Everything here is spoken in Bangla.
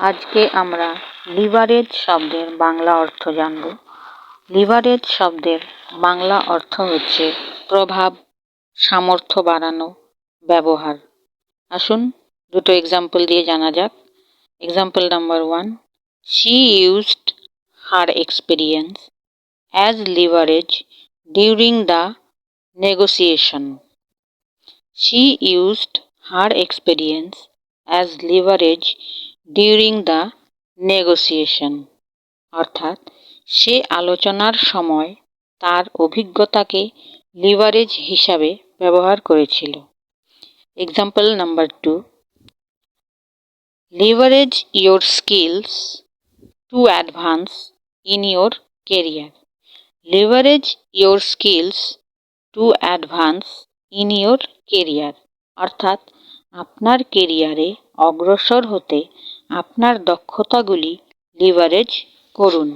আজকে আমরা লিভারেজ শব্দের বাংলা অর্থ জানব। লিভারেজ শব্দের বাংলা অর্থ হচ্ছে প্রভাব, সামর্থ্য বাড়ানো, ব্যবহার। আসুন দুটো এক্সাম্পল দিয়ে জানা যাক। Example number one she used her experience as leverage during the negotiation she used her experience as leverage during the negotiation অর্থাৎ, সে আলোচনার সময় তার অভিজ্ঞতাকে লিভারেজ হিসাবে ব্যবহার করেছিল। Example number two leverage your skills to advance in your career leverage your skills to advance in your career অর্থাৎ, আপনার কেরিয়ারে অগ্রসর হতে আপনার দক্ষতাগুলি লিভারেজ করুন।